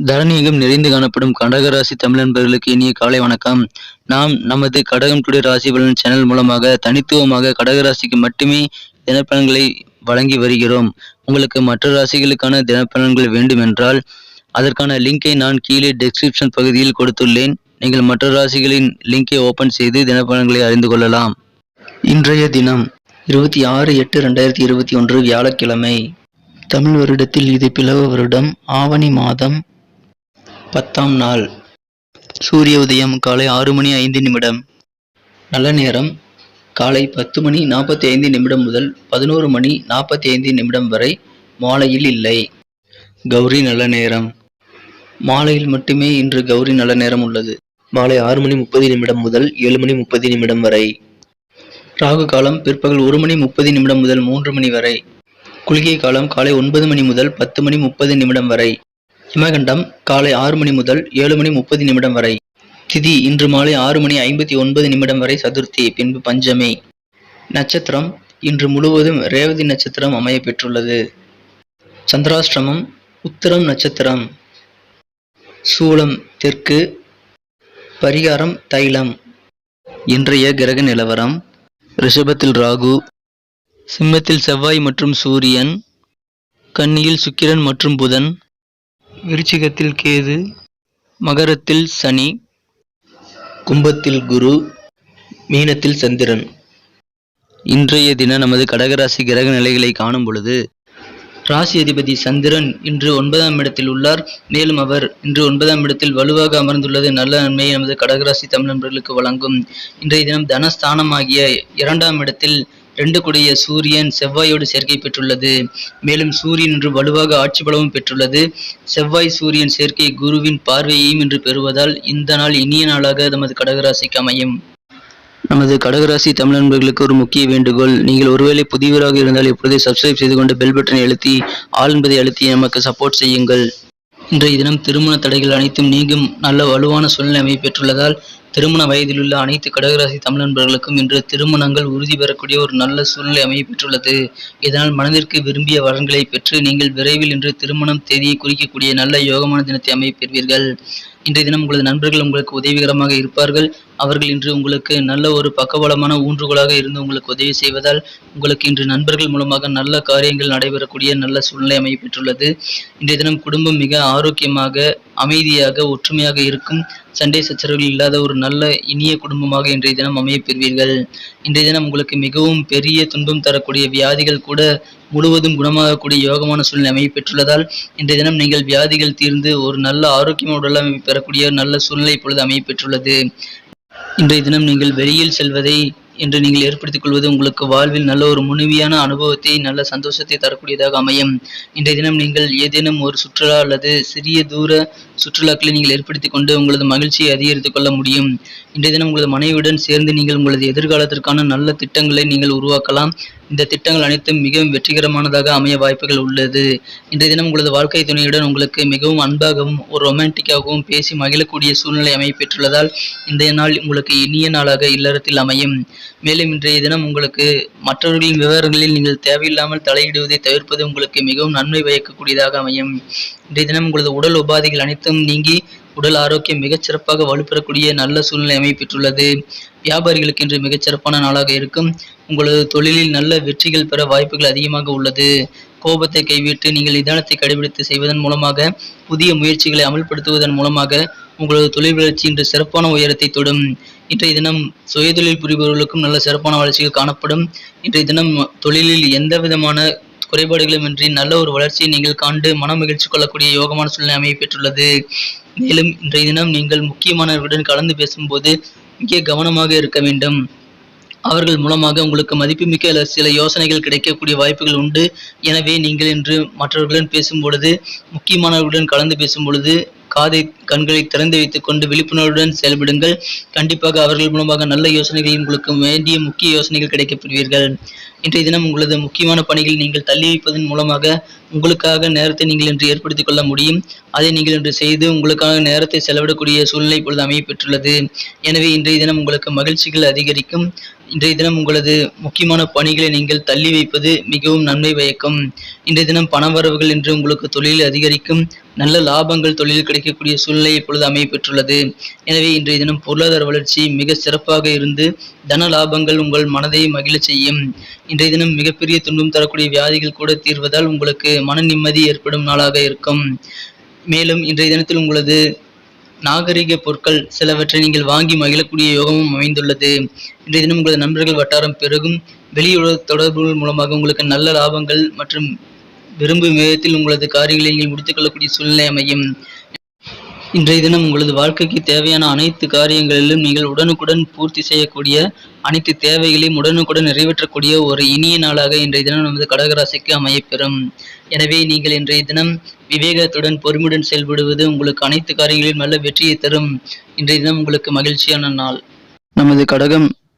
தரணியெங்கும் நிறைந்து காணப்படும் கடகராசி தமிழன்பர்களுக்கு இனிய காலை வணக்கம். நாம் நமது கடகம் டுடே ராசி பலன் சேனல் மூலமாக தனித்துவமாக கடகராசிக்கு மட்டுமே தினப்பலன்களை வழங்கி வருகிறோம். உங்களுக்கு மற்ற ராசிகளுக்கான தினப்பலன்கள் வேண்டுமென்றால் அதற்கான லிங்கை நான் கீழே டெஸ்கிரிப்ஷன் பகுதியில் கொடுத்துள்ளேன். நீங்கள் மற்ற ராசிகளின் லிங்கை ஓபன் செய்து தினப்பலன்களை அறிந்து கொள்ளலாம். இன்றைய தினம் இருபத்தி ஆறு எட்டு ரெண்டாயிரத்தி இருபத்தி ஒன்று வியாழக்கிழமை. தமிழ் வருடத்தில் இது பிளவ வருடம். ஆவணி மாதம் பத்தாம் நாள் சூரிய உதயம் காலை ஆறு மணி ஐந்து நிமிடம். நல்ல நேரம் காலை பத்து மணி நாற்பத்தி ஐந்து நிமிடம் முதல் பதினோரு மணி நாற்பத்தி ஐந்து நிமிடம் வரை மாலையில் இல்லை. கௌரி நல்ல நேரம். மாலையில் மட்டுமே இன்று கௌரி நல்ல நேரம் உள்ளது. மாலை ஆறு மணி முப்பது நிமிடம் முதல் ஏழு மணி முப்பது நிமிடம் வரை. ராகு காலம் பிற்பகல் ஒரு மணி முப்பது நிமிடம் முதல் மூன்று மணி வரை. குளிகை காலம் காலை ஒன்பது மணி முதல் பத்து மணி முப்பது நிமிடம் வரை. இமகண்டம் காலை ஆறு மணி முதல் ஏழு மணி முப்பது நிமிடம் வரை. திதி இன்று மாலை ஆறு மணி ஐம்பத்தி ஒன்பது நிமிடம் வரை சதுர்த்தி பின்பு பஞ்சமி. நட்சத்திரம் இன்று முழுவதும் ரேவதி நட்சத்திரம் அமைய பெற்றுள்ளது. சந்திராஷ்டிரமம் உத்தரம் நட்சத்திரம். சூலம் தெற்கு. பரிகாரம் தைலம். இன்றைய கிரக நிலவரம் ரிஷபத்தில் ராகு சிம்மத்தில் செவ்வாய் மற்றும் சூரியன் கன்னியில் சுக்கிரன் மற்றும் புதன் விருச்சிகத்தில் கேது மகரத்தில் சனி கும்பத்தில் குரு மீனத்தில் சந்திரன். இன்றைய தின நமது கடகராசி கிரக நிலைகளை காணும் பொழுது ராசி அதிபதி சந்திரன் இன்று ஒன்பதாம் இடத்தில் உள்ளார். மேலும் அவர் இன்று ஒன்பதாம் இடத்தில் வலுவாக அமர்ந்துள்ளது. நல்ல நன்மையை நமது கடகராசி தமிழ் நண்பர்களுக்கு வழங்கும். இன்றைய தினம் தனஸ்தானமாகிய இரண்டாம் இடத்தில் ரெண்டு கூடிய சூரியன் செவ்வாயோடு சேர்க்கை பெற்றுள்ளது. மேலும் சூரியன் இன்று வலுவாக ஆட்சி பலவும் பெற்றுள்ளது. செவ்வாய் சூரியன் சேர்க்கை குருவின் பார்வையையும் இன்று பெறுவதால் இந்த நாள் இனிய நாளாக நமது கடகராசிக்கு அமையும். நமது கடகராசி தமிழ் நண்பர்களுக்கு ஒரு முக்கிய வேண்டுகோள். நீங்கள் ஒருவேளை புதியவராக இருந்தால் இப்பொழுதே சப்ஸ்கிரைப் செய்து கொண்டு பெல் பட்டனை அழுத்தி ஆள் என்பதை அழுத்தி நமக்கு சப்போர்ட் செய்யுங்கள். இன்றைய தினம் திருமண தடைகள் அனைத்தும் நீங்கும். நல்ல வலுவான சூழ்நிலை பெற்றுள்ளதால் திருமண வயதிலுள்ள அனைத்து கடகராசி தமிழ் நண்பர்களுக்கும் இன்று திருமணங்கள் உறுதி பெறக்கூடிய ஒரு நல்ல சூழ்நிலை அமைய பெற்றுள்ளது. இதனால் மனதிற்கு விரும்பிய வரன்களை பெற்று நீங்கள் விரைவில் இன்று திருமணம் தேதியை குறிக்கக்கூடிய நல்ல யோகமான தினத்தை அமைய பெறுவீர்கள் இன்றைய தினம் உங்களது நண்பர்கள் உங்களுக்கு உதவிகரமாக இருப்பார்கள். அவர்கள் இன்று உங்களுக்கு நல்ல ஒரு பக்கபலமான ஊன்றுகோலாக இருந்து உங்களுக்கு உதவி செய்வதால் உங்களுக்கு இன்று நண்பர்கள் மூலமாக நல்ல காரியங்கள் நடைபெறக்கூடிய நல்ல சூழ்நிலை அமைப்பெற்றுள்ளது இன்றைய தினம் குடும்பம் மிக ஆரோக்கியமாக அமைதியாக ஒற்றுமையாக இருக்கும் சண்டை சச்சரவுகள் இல்லாத ஒரு நல்ல இனிய குடும்பமாக இன்றைய தினம் அமைய பெறுவீர்கள். இன்றைய தினம் உங்களுக்கு மிகவும் பெரிய துன்பம் தரக்கூடிய வியாதிகள் கூட முழுவதும் குணமாகக்கூடிய யோகமான சூழ்நிலை அமைய பெற்றுள்ளதால் இன்றைய தினம் நீங்கள் வியாதிகள் தீர்ந்து ஒரு நல்ல ஆரோக்கியமான உடல் பெறக்கூடிய நல்ல சூழ்நிலை இப்பொழுது அமைய பெற்றுள்ளது. இன்றைய தினம் நீங்கள் வெளியில் செல்வதை என்று நீங்கள் ஏற்படுத்திக் கொள்வது உங்களுக்கு வாழ்வில் நல்ல ஒரு முழுமையான அனுபவத்தை நல்ல சந்தோஷத்தை தரக்கூடியதாக அமையும். இன்றைய தினம் நீங்கள் ஏதேனும் ஒரு சுற்றுலா அல்லது சிறிய தூர சுற்றுலாக்களை நீங்கள் ஏற்படுத்திக் கொண்டு உங்களது மகிழ்ச்சியை அதிகரித்துக் கொள்ள முடியும். இன்றைய தினம் உங்களது மனைவியுடன் சேர்ந்து நீங்கள் உங்களது எதிர்காலத்திற்கான நல்ல திட்டங்களை நீங்கள் உருவாக்கலாம். இந்த திட்டங்கள் அனைத்தும் மிகவும் வெற்றிகரமானதாக அமைய வாய்ப்புகள் உள்ளது. இன்றைய தினம் உங்களது வாழ்க்கை துணையுடன் உங்களுக்கு மிகவும் அன்பாகவும் ஒரு ரொமான்டிக்காகவும் பேசி மகிழக்கூடிய சூழ்நிலை அமைய பெற்றுள்ளதால் இன்றைய நாள் உங்களுக்கு இனிய நாளாக இல்லறத்தில் அமையும். மேலும் இன்றைய தினம் உங்களுக்கு மற்றவர்களின் விவரங்களில் நீங்கள் தேவையில்லாமல் தலையிடுவதை தவிர்ப்பது உங்களுக்கு மிகவும் நன்மை பயக்கக்கூடியதாக அமையும். இன்றைய தினம் உங்களது உடல் உபாதைகள் அனைத்தும் நீங்கி உடல் ஆரோக்கியம் மிகச் சிறப்பாக வலுப்பெறக்கூடிய நல்ல சூழ்நிலை அமைப்பெற்றுள்ளது வியாபாரிகளுக்கு இன்று மிகச் சிறப்பான நாளாக இருக்கும். உங்களது தொழிலில் நல்ல வெற்றிகள் பெற வாய்ப்புகள் அதிகமாக உள்ளது. கோபத்தை கைவிட்டு நீங்கள் நிதானத்தை கடைபிடித்து செய்வதன் மூலமாக புதிய முயற்சிகளை அமல்படுத்துவதன் மூலமாக உங்களது தொழில் வளர்ச்சி இன்று சிறப்பான உயரத்தை தொடும். இன்றைய தினம் சுயதொழில் புரிபவர்களுக்கும் நல்ல சிறப்பான வளர்ச்சிகள் காணப்படும். இன்றைய தினம் தொழிலில் எந்த விதமான குறைபாடுகளுமின்றி நல்ல ஒரு வளர்ச்சியை நீங்கள் காண்டு மன மகிழ்ச்சி கொள்ளக்கூடிய யோகமான சூழ்நிலை அமைய பெற்றுள்ளது மேலும் இன்றைய தினம் நீங்கள் முக்கியமானவர்களுடன் கலந்து பேசும்போது மிக கவனமாக இருக்க வேண்டும். அவர்கள் மூலமாக உங்களுக்கு மதிப்புமிக்க சில யோசனைகள் கிடைக்கக்கூடிய வாய்ப்புகள் உண்டு. எனவே நீங்கள் இன்று மற்றவர்களுடன் பேசும் பொழுது முக்கியமானவர்களுடன் கலந்து பேசும் பொழுது காதை கண்களை திறந்து வைத்துக் கொண்டு விழிப்புணர்வுடன் செயல்படுங்கள். கண்டிப்பாக அவர்கள் மூலமாக நல்ல யோசனைகள் உங்களுக்கு வேண்டிய முக்கிய யோசனைகள் கிடைக்கப்படுவீர்கள் இன்றைய தினம் உங்களது முக்கியமான பணிகள் நீங்கள் தள்ளி வைப்பதன் மூலமாக உங்களுக்காக நேரத்தை நீங்கள் இன்று ஏற்படுத்திக் கொள்ள முடியும். அதை நீங்கள் இன்று செய்து உங்களுக்காக நேரத்தை செலவிடக்கூடிய சூழ்நிலை இப்பொழுது அமைய பெற்றுள்ளது எனவே இன்றைய தினம் உங்களுக்கு மகிழ்ச்சிகள் அதிகரிக்கும். இன்றைய தினம் உங்களது முக்கியமான பணிகளை நீங்கள் தள்ளி வைப்பது மிகவும் நன்மை பயக்கும். இன்றைய தினம் பணவரவுகள் என்று உங்களுக்கு தொழில் அதிகரிக்கும் நல்ல லாபங்கள் தொழிலில் கிடைக்கக்கூடிய சூழ்நிலை இப்பொழுது அமைய பெற்றுள்ளது எனவே இன்றைய தினம் பொருளாதார வளர்ச்சி மிக சிறப்பாக இருந்து தன லாபங்கள் உங்கள் மனதை மகிழ செய்யும். இன்றைய தினம் மிகப்பெரிய துன்பம் தரக்கூடிய வியாதிகள் கூட தீர்வதால் உங்களுக்கு மன நிம்மதி ஏற்படும் நாளாக இருக்கும். மேலும் இன்றைய தினத்தில் உங்களது நாகரிக பொருட்கள் சிலவற்றை நீங்கள் வாங்கி மகிழக்கூடிய யோகமும் அமைந்துள்ளது. இன்றைய தினம் உங்களது நண்பர்கள் வட்டாரம் பெருகும். வெளியுறவு தொடர்புகள் மூலமாக உங்களுக்கு நல்ல லாபங்கள் மற்றும் விரும்பும் விதத்தில் உங்களது காரியங்களை நீங்கள் முடித்துக் கொள்ளக்கூடிய சூழ்நிலை அமையும். இன்றைய தினம் உங்களது வாழ்க்கைக்கு தேவையான அனைத்து காரியங்களிலும் நீங்கள் உடனுக்குடன் பூர்த்தி செய்யக்கூடிய அனைத்து தேவைகளையும் உடனுக்குடன் நிறைவேற்றக்கூடிய ஒரு இனிய நாளாக இன்றைய தினம் நமது கடகராசிக்கு அமையப்பெறும். எனவே நீங்கள் இன்றைய தினம் விவேகத்துடன் பொறுமையுடன் செயல்படுவது உங்களுக்கு அனைத்து காரியங்களிலும் நல்ல வெற்றியை தரும். இன்றைய தினம் உங்களுக்கு மகிழ்ச்சியான நாள். நமது கடகம்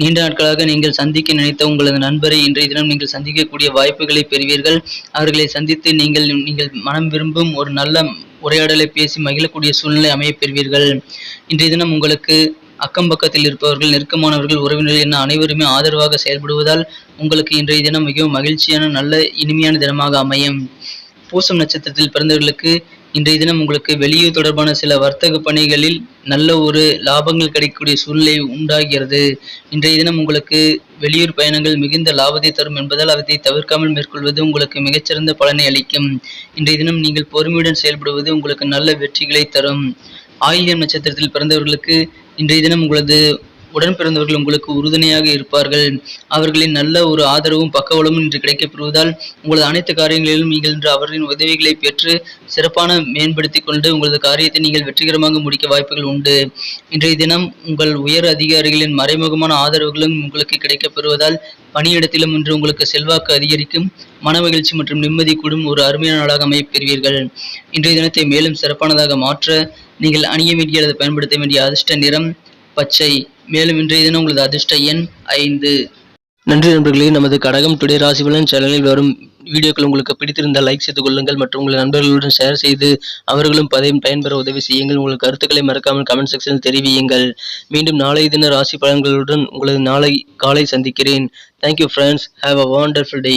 நீண்ட நாட்களாக நீங்கள் சந்திக்க நினைத்த உங்களது நண்பரை இன்றைய தினம் நீங்கள் சந்திக்கக்கூடிய வாய்ப்புகளை பெறுவீர்கள். அவர்களை சந்தித்து நீங்கள் நீங்கள் மனம் விரும்பும் ஒரு நல்ல உரையாடலை பேசி மகிழக்கூடிய சூழ்நிலை அமையப் பெறுவீர்கள். இன்றைய தினம் உங்களுக்கு அக்கம் பக்கத்தில் இருப்பவர்கள் நெருக்கமானவர்கள் உறவினர்கள் என அனைவருமே ஆதரவாக செயல்படுவதால் உங்களுக்கு இன்றைய தினம் மிகவும் மகிழ்ச்சியான நல்ல இனிமையான தினமாக அமையும். பூசம் நட்சத்திரத்தில் பிறந்தவர்களுக்கு இன்றைய தினம் உங்களுக்கு வெளியூர் தொடர்பான சில வர்த்தக பணிகளில் நல்ல ஒரு லாபங்கள் கிடைக்கக்கூடிய சூழ்நிலை உண்டாகிறது. இன்றைய தினம் உங்களுக்கு வெளியூர் பயணங்கள் மிகுந்த லாபத்தை தரும் என்பதால் அவற்றை தவிர்க்காமல் மேற்கொள்வது உங்களுக்கு மிகச்சிறந்த பலனை அளிக்கும். இன்றைய தினம் நீங்கள் பொறுமையுடன் செயல்படுவது உங்களுக்கு நல்ல வெற்றிகளை தரும். ஆயுதம் நட்சத்திரத்தில் பிறந்தவர்களுக்கு இன்றைய தினம் உங்களது உடன் பிறந்தவர்கள் உங்களுக்கு உறுதுணையாக இருப்பார்கள். அவர்களின் நல்ல ஒரு ஆதரவும் பக்கவளமும் இன்று கிடைக்கப்பெறுவதால் உங்களது அனைத்து காரியங்களிலும் நீங்கள் இன்று அவர்களின் உதவிகளை பெற்று சிறப்பான மேம்படுத்தி கொண்டு உங்களது காரியத்தை நீங்கள் வெற்றிகரமாக முடிக்க வாய்ப்புகள் உண்டு. இன்றைய தினம் உங்கள் உயர் அதிகாரிகளின் மறைமுகமான ஆதரவுகளும் உங்களுக்கு கிடைக்கப்பெறுவதால் பணியிடத்திலும் இன்று உங்களுக்கு செல்வாக்கு அதிகரிக்கும் மன மகிழ்ச்சி மற்றும் நிம்மதி கூடும் ஒரு அருமையான நாளாக அமைப்பெறுவீர்கள் இன்றைய தினத்தை மேலும் சிறப்பானதாக மாற்ற நீங்கள் அணிய வேண்டிய அல்லது பயன்படுத்த வேண்டிய அதிர்ஷ்ட நிறம் பச்சை. மேலும் இன்றைய தினம் உங்களது அதிர்ஷ்ட எண் ஐந்து. நன்றி நண்பர்களே நமது கடகம் டுடே ராசிபலன் சேனலில் வரும் வீடியோக்கள் உங்களுக்கு பிடித்திருந்தால் லைக் செய்து கொள்ளுங்கள் மற்றும் உங்கள் நண்பர்களுடன் ஷேர் செய்து அவர்களும் பதையும் பயன்பெற உதவி செய்யுங்கள். உங்கள் கருத்துக்களை மறக்காமல் கமெண்ட் செக்ஷனில் தெரிவியுங்கள். மீண்டும் நாளைய தின ராசி பலன்களுடன் உங்களது நாளை காலை சந்திக்கிறேன். Thank you friends have a wonderful day